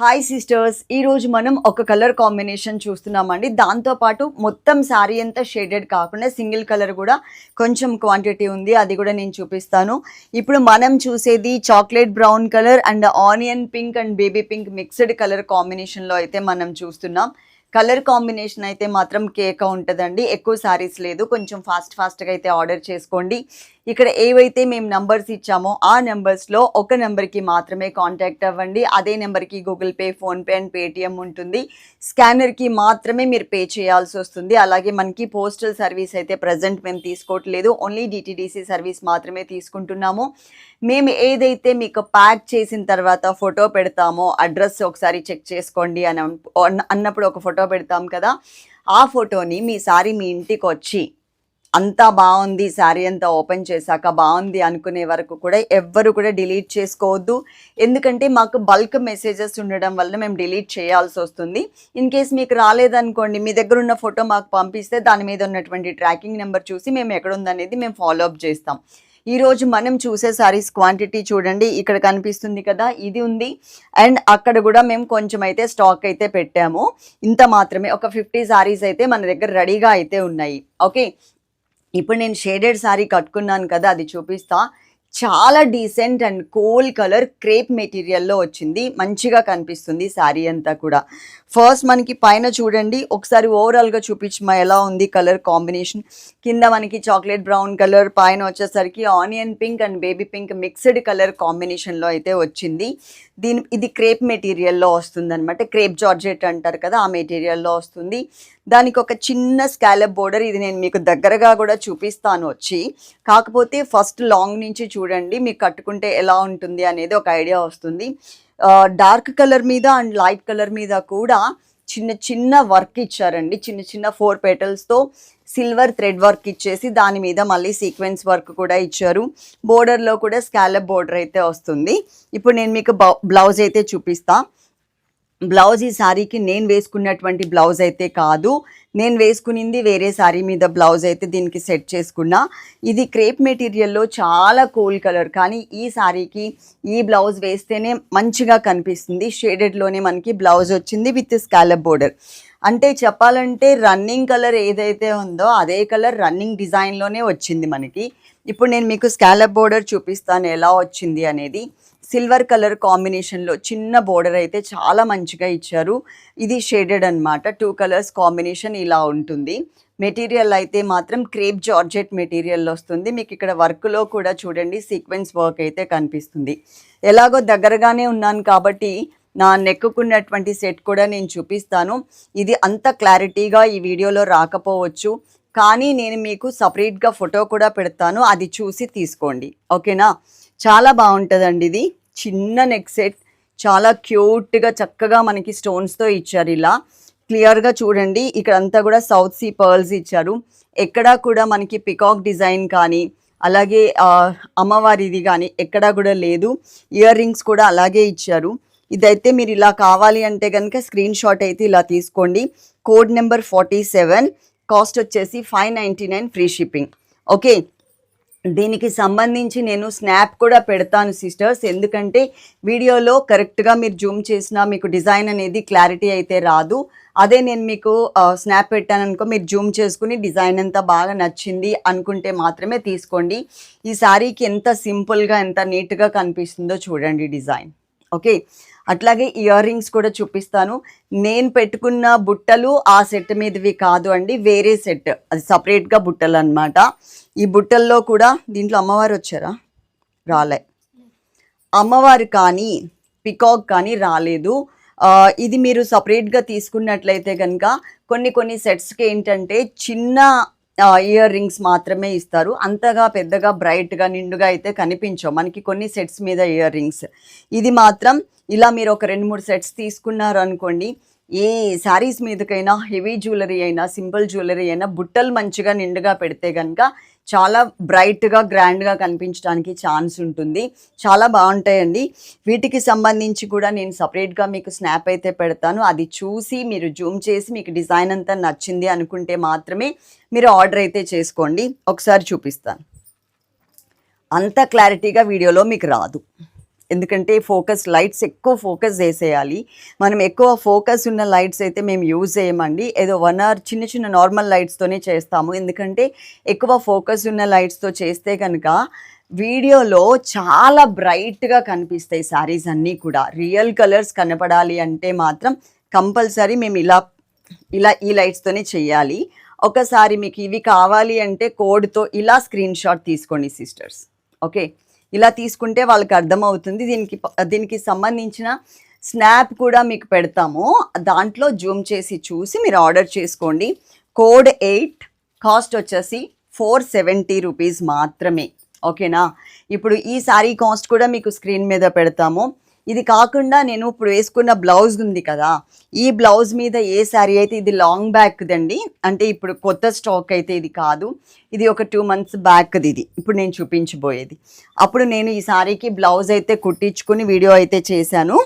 Hi sisters ఈరోజు మనం ఒక కలర్ కాంబినేషన్ చూస్తున్నామండి. దాంతోపాటు మొత్తం శారీ అంతా షేడెడ్ కాకుండా సింగిల్ కలర్ కూడా కొంచెం క్వాంటిటీ ఉంది. అది కూడా నేను చూపిస్తాను. ఇప్పుడు మనం చూసేది chocolate brown colour and onion pink and baby pink mixed colour కాంబినేషన్లో అయితే మనం చూస్తున్నాం. కలర్ కాంబినేషన్ అయితే మాత్రం కేక ఉంటుందండి. ఎక్కువ శారీస్ లేదు. కొంచెం ఫాస్ట్ ఫాస్ట్గా అయితే ఆర్డర్ చేసుకోండి. ఇక్కడ ఏవైతే మేము నంబర్స్ ఇచ్చామో ఆ నెంబర్స్లో ఒక నెంబర్కి మాత్రమే కాంటాక్ట్ అవ్వండి. అదే నెంబర్కి Google Pay PhonePe and Paytm ఉంటుంది. స్కానర్కి మాత్రమే మీరు పే చేయాల్సి వస్తుంది. అలాగే మనకి పోస్టల్ సర్వీస్ అయితే ప్రజెంట్ మేము తీసుకోవట్లేదు. ఓన్లీ డిటీడీసీ సర్వీస్ మాత్రమే తీసుకుంటున్నాము. మేము ఏదైతే మీకు ప్యాక్ చేసిన తర్వాత ఫోటో పెడతామో అడ్రస్ ఒకసారి చెక్ చేసుకోండి అని అన్నప్పుడు ఒక ఫోటో పెడతాం కదా. ఆ ఫోటోని మీ సారీ మీ ఇంటికి వచ్చి అంతా బాగుంది శారీ అంతా ఓపెన్ చేశాక బాగుంది అనుకునే వరకు కూడా ఎవ్వరు కూడా డిలీట్ చేసుకోవద్దు. ఎందుకంటే మాకు బల్క్ మెసేజెస్ ఉండడం వల్ల మేము డిలీట్ చేయాల్సి వస్తుంది. ఇన్ కేస్ మీకు రాలేదనుకోండి మీ దగ్గర ఉన్న ఫోటో మాకు పంపిస్తే దాని మీద ఉన్నటువంటి ట్రాకింగ్ నెంబర్ చూసి మేము ఎక్కడ ఉందనేది మేము ఫాలో అప్ చేస్తాం. ఈరోజు మనం చూసే సారీస్ క్వాంటిటీ చూడండి ఇక్కడ కనిపిస్తుంది కదా ఇది ఉంది. అండ్ అక్కడ కూడా మేము కొంచెం అయితే స్టాక్ అయితే పెట్టాము. ఇంత మాత్రమే ఒక ఫిఫ్టీ సారీస్ అయితే మన దగ్గర రెడీగా అయితే ఉన్నాయి. ఓకే? ఇప్పుడు నేను షేడెడ్ శారీ కట్టుకున్నాను కదా అది చూపిస్తా. చాలా decent and cool colour crepe మెటీరియల్లో వచ్చింది. మంచిగా కనిపిస్తుంది శారీ అంతా కూడా. ఫస్ట్ మనకి పైన చూడండి ఒకసారి ఓవరాల్గా చూపించమా ఎలా ఉంది కలర్ కాంబినేషన్ కింద మనకి చాక్లెట్ బ్రౌన్ కలర్ పైన వచ్చేసరికి onion pink and baby pink mixed colour కాంబినేషన్లో అయితే వచ్చింది. దీని ఇది క్రేప్ మెటీరియల్లో వస్తుంది అనమాట క్రేప్ జార్జెట్ అంటారు కదా ఆ మెటీరియల్లో వస్తుంది. దానికి ఒక చిన్న స్కాలప్ బోర్డర్ ఇది నేను మీకు దగ్గరగా కూడా చూపిస్తాను వచ్చి. కాకపోతే ఫస్ట్ లాంగ్ నుంచి చూడండి మీకు కట్టుకుంటే ఎలా ఉంటుంది అనేది ఒక ఐడియా వస్తుంది. డార్క్ కలర్ మీద అండ్ లైట్ కలర్ మీద కూడా చిన్న చిన్న వర్క్ ఇచ్చారండి. చిన్న చిన్న ఫోర్ పెటల్స్తో సిల్వర్ థ్రెడ్ వర్క్ ఇచ్చేసి దాని మీద మళ్ళీ సీక్వెన్స్ వర్క్ కూడా ఇచ్చారు. బోర్డర్లో కూడా స్కాలప్ బోర్డర్ అయితే వస్తుంది. ఇప్పుడు నేను మీకు బ్లౌజ్ అయితే చూపిస్తాను బ్లౌజ్ ఈ శారీకి నేను వేసుకున్నటువంటి బ్లౌజ్ అయితే కాదు. నేను వేసుకునింది వేరే శారీ మీద బ్లౌజ్ అయితే దీనికి సెట్ చేసుకున్నా. ఇది క్రేప్ మెటీరియల్లో చాలా కూల్ కలర్. కానీ ఈ శారీకి ఈ బ్లౌజ్ వేస్తేనే మంచిగా కనిపిస్తుంది. షేడెడ్లోనే మనకి బ్లౌజ్ వచ్చింది విత్ స్కాలప్ బోర్డర్. అంటే చెప్పాలంటే రన్నింగ్ కలర్ ఏదైతే ఉందో అదే కలర్ రన్నింగ్ డిజైన్లోనే వచ్చింది మనకి. ఇప్పుడు నేను మీకు స్కాలప్ బోర్డర్ చూపిస్తాను ఎలా వచ్చింది అనేది. సిల్వర్ కలర్ కాంబినేషన్లో చిన్న బోర్డర్ అయితే చాలా మంచిగా ఇచ్చారు. ఇది షేడెడ్ అనమాట టూ కలర్స్ కాంబినేషన్ ఇలా ఉంటుంది. మెటీరియల్ అయితే మాత్రం క్రేప్ జార్జెట్ మెటీరియల్ వస్తుంది. మీకు ఇక్కడ వర్క్లో కూడా చూడండి సీక్వెన్స్ వర్క్ అయితే కనిపిస్తుంది. ఎలాగో దగ్గరగానే ఉన్నాను కాబట్టి నా నెక్కుకున్నటువంటి సెట్ కూడా నేను చూపిస్తాను. ఇది అంత క్లారిటీగా ఈ వీడియోలో రాకపోవచ్చు. కానీ నేను మీకు సపరేట్గా ఫోటో కూడా పెడతాను. అది చూసి తీసుకోండి. ఓకేనా? చాలా బాగుంటుందండి ఇది. చిన్న నెక్ సెట్. చాలా క్యూట్గా చక్కగా మనకి స్టోన్స్తో ఇచ్చారు ఇలా. క్లియర్గా చూడండి. ఇక్కడ అంతా కూడా సౌత్ సీ పర్ల్స్ ఇచ్చారు. ఎక్కడా కూడా మనకి పికాక్ డిజైన్ కానీ అలాగే అమ్మవారిది కానీ ఎక్కడా కూడా లేదు. ఇయర్ రింగ్స్ కూడా అలాగే ఇచ్చారు. ఇదైతే మీరు ఇలా కావాలి అంటే కనుక స్క్రీన్ షాట్ అయితే ఇలా తీసుకోండి. Code number forty seven cost వచ్చేసి five ninety nine free shipping. Okay? దీనికి సంబంధించి నేను స్నాప్ కూడా పెడతాను సిస్టర్స్. ఎందుకంటే వీడియోలో కరెక్ట్గా మీరు జూమ్ చేసినా మీకు డిజైన్ అనేది క్లారిటీ అయితే రాదు. అదే నేను మీకు స్నాప్ పెట్టాను అనుకో మీరు జూమ్ చేసుకుని డిజైన్ అంతా బాగా నచ్చింది అనుకుంటే మాత్రమే తీసుకోండి. ఈ శారీకి ఎంత సింపుల్గా ఎంత నీట్గా కనిపిస్తుందో చూడండి డిజైన్. ఓకే? అట్లాగే ఇయర్ రింగ్స్ కూడా చూపిస్తాను. నేను పెట్టుకున్న బుట్టలు ఆ సెట్ మీదవి కాదు అండి వేరే సెట్ అది సపరేట్గా బుట్టలు అన్నమాట ఈ బుట్టల్లో కూడా దీంట్లో అమ్మవారు వచ్చారా? రాలే. అమ్మవారు కానీ పికాక్ కానీ రాలేదు. ఇది మీరు సపరేట్గా తీసుకున్నట్లయితే కనుక కొన్ని కొన్ని సెట్స్కి ఏంటంటే చిన్న ఇయర్ రింగ్స్ మాత్రమే ఇస్తారు. అంతగా పెద్దగా బ్రైట్గా నిండుగా అయితే కనిపించవు. మనకి కొన్ని సెట్స్ మీద ఇయర్ రింగ్స్ ఇది మాత్రం ఇలా మీరు ఒక రెండు మూడు సెట్స్ తీసుకున్నారు అనుకోండి ఏ శారీస్ మీదకైనా హెవీ జ్యువెలరీ అయినా సింపుల్ జ్యువెలరీ అయినా బుట్టలు మంచిగా నిండుగా పెడితే కనుక చాలా బ్రైట్గా గ్రాండ్గా కనిపించడానికి ఛాన్స్ ఉంటుంది. చాలా బాగుంటాయండి. వీటికి సంబంధించి కూడా నేను సపరేట్గా మీకు స్నాప్ అయితే పెడతాను. అది చూసి మీరు జూమ్ చేసి మీకు డిజైన్ అంతా నచ్చింది అనుకుంటే మాత్రమే మీరు ఆర్డర్ అయితే చేసుకోండి. ఒకసారి చూపిస్తాను. అంత క్లారిటీగా వీడియోలో మీకు రాదు. ఎందుకంటే ఫోకస్ లైట్స్ ఎక్కువ ఫోకస్ చేసేయాలి. మనం ఎక్కువ ఫోకస్ ఉన్న లైట్స్ అయితే మేము యూజ్ చేయమండి. ఏదో వన్ అవర్ చిన్న చిన్న నార్మల్ లైట్స్తోనే చేస్తాము. ఎందుకంటే ఎక్కువ ఫోకస్ ఉన్న లైట్స్తో చేస్తే కనుక వీడియోలో చాలా బ్రైట్గా కనిపిస్తాయి శారీస్ అన్నీ కూడా. రియల్ కలర్స్ కనపడాలి అంటే మాత్రం కంపల్సరీ మేము ఇలా ఇలా ఈ లైట్స్తోనే చేయాలి. ఒకసారి మీకు ఇవి కావాలి అంటే కోడ్తో ఇలా స్క్రీన్ షాట్ తీసుకోండి సిస్టర్స్. ఓకే? ఇలా తీసుకుంటే వాళ్ళకి అర్థమవుతుంది. దీనికి దీనికి సంబంధించిన స్నాప్ కూడా మీకు పెడతాము. దాంట్లో జూమ్ చేసి చూసి మీరు ఆర్డర్ చేసుకోండి. కోడ్ ఎయిట్ కాస్ట్ వచ్చేసి ఫోర్ సెవెంటీ రూపీస్ మాత్రమే. ఓకేనా? ఇప్పుడు ఈ శారీ కాస్ట్ కూడా మీకు స్క్రీన్ మీద పెడతాము. ఇది కాకుండా నేను ఇప్పుడు వేసుకున్న బ్లౌజ్ ఉంది కదా ఈ బ్లౌజ్ మీద ఏ శారీ అయితే ఇది లాంగ్ బ్యాక్దండి అంటే ఇప్పుడు కొత్త స్టాక్ అయితే ఇది కాదు ఇది ఒక టూ మంత్స్ బ్యాక్ది ఇది. ఇప్పుడు నేను చూపించబోయేది. అప్పుడు నేను ఈ శారీకి బ్లౌజ్ అయితే కుట్టించుకుని వీడియో అయితే చేశాను.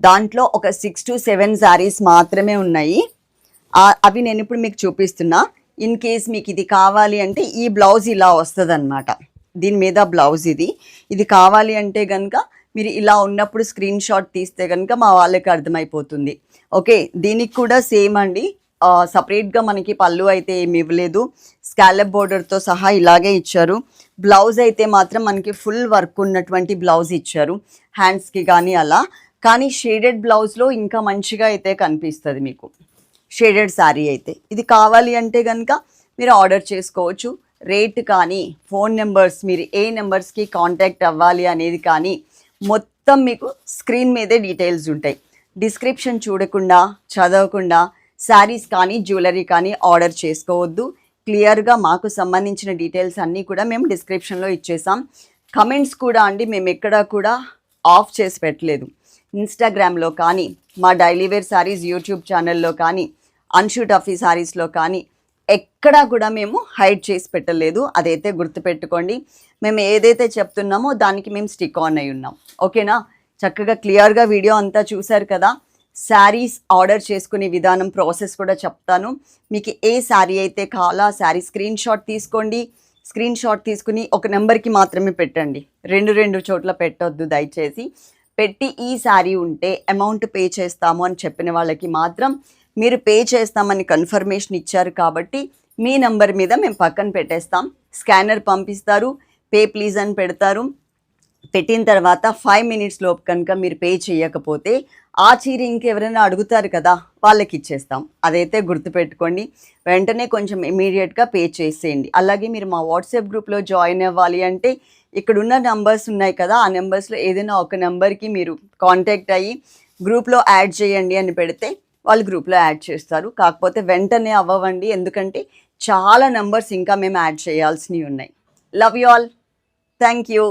దాంట్లో ఒక సిక్స్ టు సెవెన్ శారీస్ మాత్రమే ఉన్నాయి. అవి నేను ఇప్పుడు మీకు చూపిస్తున్నా. ఇన్ కేస్ మీకు ఇది కావాలి అంటే ఈ బ్లౌజ్ ఇలా వస్తుంది దీని మీద బ్లౌజ్ ఇది. ఇది కావాలి అంటే కనుక మీరు ఇలా ఉన్నప్పుడు స్క్రీన్ షాట్ తీస్తే కనుక మా వాళ్ళకి అర్థమైపోతుంది. ఓకే దీనికి కూడా సేమ్ అండి. సపరేట్గా మనకి పళ్ళు అయితే ఏమి ఇవ్వలేదు. స్కాలప్ బోర్డర్తో సహా ఇలాగే ఇచ్చారు. బ్లౌజ్ అయితే మాత్రం మనకి ఫుల్ వర్క్ ఉన్నటువంటి బ్లౌజ్ ఇచ్చారు. హ్యాండ్స్కి కానీ అలా. కానీ షేడెడ్ బ్లౌజ్లో ఇంకా మంచిగా అయితే కనిపిస్తుంది మీకు. షేడెడ్ శారీ అయితే. ఇది కావాలి అంటే కనుక మీరు ఆర్డర్ చేసుకోవచ్చు. రేట్ కానీ ఫోన్ నెంబర్స్ మీరు ఏ నెంబర్స్కి కాంటాక్ట్ అవ్వాలి అనేది కానీ మొత్తం మీకు స్క్రీన్ మీదే డీటెయిల్స్ ఉంటాయి. డిస్క్రిప్షన్ చూడకుండా చదవకుండా శారీస్ కానీ జ్యువెలరీ కానీ ఆర్డర్ చేసుకోవద్దు. క్లియర్గా మాకు సంబంధించిన డీటెయిల్స్ అన్నీ కూడా మేము డిస్క్రిప్షన్లో ఇచ్చేసాం. కమెంట్స్ కూడా అండి మేము ఎక్కడా కూడా ఆఫ్ చేసి పెట్టలేదు. ఇన్స్టాగ్రామ్లో కానీ మా డైలీ వేర్ శారీస్ యూట్యూబ్ ఛానల్లో కానీ అన్షూట్ ఆఫీ శారీస్లో కానీ ఎక్కడా కూడా మేము హైడ్ చేసి పెట్టలేదు. అదైతే గుర్తుపెట్టుకోండి. మేము ఏదైతే చెప్తున్నామో దానికి మేము స్టిక్ ఆన్ అయి ఉన్నాం. ఓకేనా? చక్కగా క్లియర్గా వీడియో అంతా చూశారు కదా? శారీస్ ఆర్డర్ చేసుకునే విధానం ప్రాసెస్ కూడా చెప్తాను. మీకు ఏ శారీ అయితే కావాలో ఆ శారీ స్క్రీన్ షాట్ తీసుకోండి. స్క్రీన్ షాట్ తీసుకుని ఒక నెంబర్కి మాత్రమే పెట్టండి. రెండు రెండు చోట్ల పెట్టొద్దు దయచేసి. పెట్టి ఈ శారీ ఉంటే అమౌంట్ పే చేస్తాము అని చెప్పిన వాళ్ళకి మాత్రం మీరు పే చేస్తామని కన్ఫర్మేషన్ ఇచ్చారు కాబట్టి మీ నంబర్ మీద మేము పక్కన పెట్టేస్తాం. స్కానర్ పంపిస్తారు. పే ప్లీజ్ అని పెడతారు. పెట్టిన తర్వాత ఫైవ్ మినిట్స్ లోపు కనుక మీరు పే చేయకపోతే ఆ చీర ఇంకెవరైనా అడుగుతారు కదా వాళ్ళకి ఇచ్చేస్తాం. అదైతే గుర్తుపెట్టుకోండి. వెంటనే కొంచెం ఇమీడియట్గా పే చేసేయండి. అలాగే మీరు మా వాట్సాప్ గ్రూప్లో జాయిన్ అవ్వాలి అంటే ఇక్కడ ఉన్న నెంబర్స్ ఉన్నాయి కదా ఆ నెంబర్స్లో ఏదైనా ఒక నెంబర్కి మీరు కాంటాక్ట్ అయ్యి గ్రూప్లో యాడ్ చేయండి అని పెడితే వాళ్ళు గ్రూప్లో యాడ్ చేస్తారు. కాకపోతే వెంటనే అవ్వండి ఎందుకంటే చాలా నెంబర్స్ ఇంకా మేము యాడ్ చేయాల్సినవి ఉన్నాయి. Love you all thank you